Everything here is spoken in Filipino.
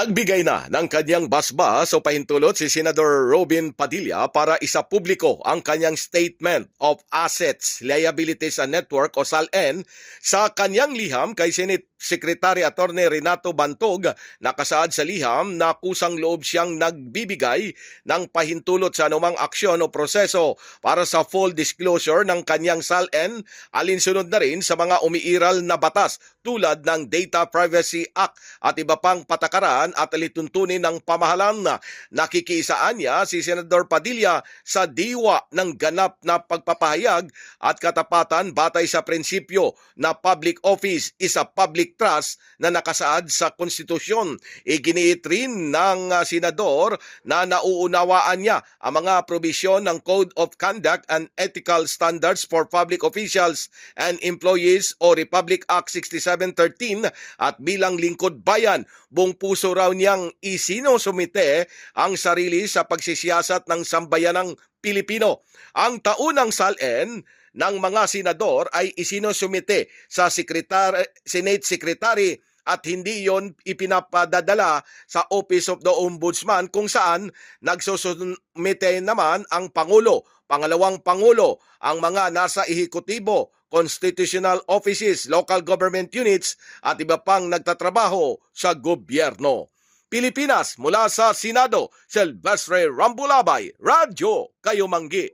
Nagbigay na ng kanyang basbas o pahintulot si Senador Robin Padilla para isa publiko ang kanyang Statement of Assets, Liabilities and Network o SALN sa kanyang liham kay Senate Secretary Attorney Renato Bantog nakasaad sa liham na kusang loob siyang nagbibigay ng pahintulot sa anumang aksyon o proseso para sa full disclosure ng kanyang SALN alinsunod na rin sa mga umiiral na batas tulad ng Data Privacy Act at iba pang patakaran at alituntunin ng pamahalaan. Na nakikiisaan niya si Senador Padilla sa diwa ng ganap na pagpapahayag at katapatan batay sa prinsipyo na public office is a public trust na nakasaad sa konstitusyon. Iginiit rin ng ah, senador na nauunawaan niya ang mga probisyon ng Code of Conduct and Ethical Standards for Public Officials and Employees o Republic Act 6713 at bilang lingkod bayan, buong puso raw niyang isinusumite ang sarili sa pagsisiyasat ng sambayanang Pilipino. Ang taunang SALN ng mga senador ay isinusumite sa Secretary, Senate Secretary at hindi yon ipinapadadala sa Office of the Ombudsman kung saan nagsusumite naman ang Pangulo, Pangalawang Pangulo, ang mga nasa ehekutibo, constitutional offices, local government units at iba pang nagtatrabaho sa gobyerno. Pilipinas mula sa Senado, Silvestre Rambulabay, Radyo Kayo Manggi.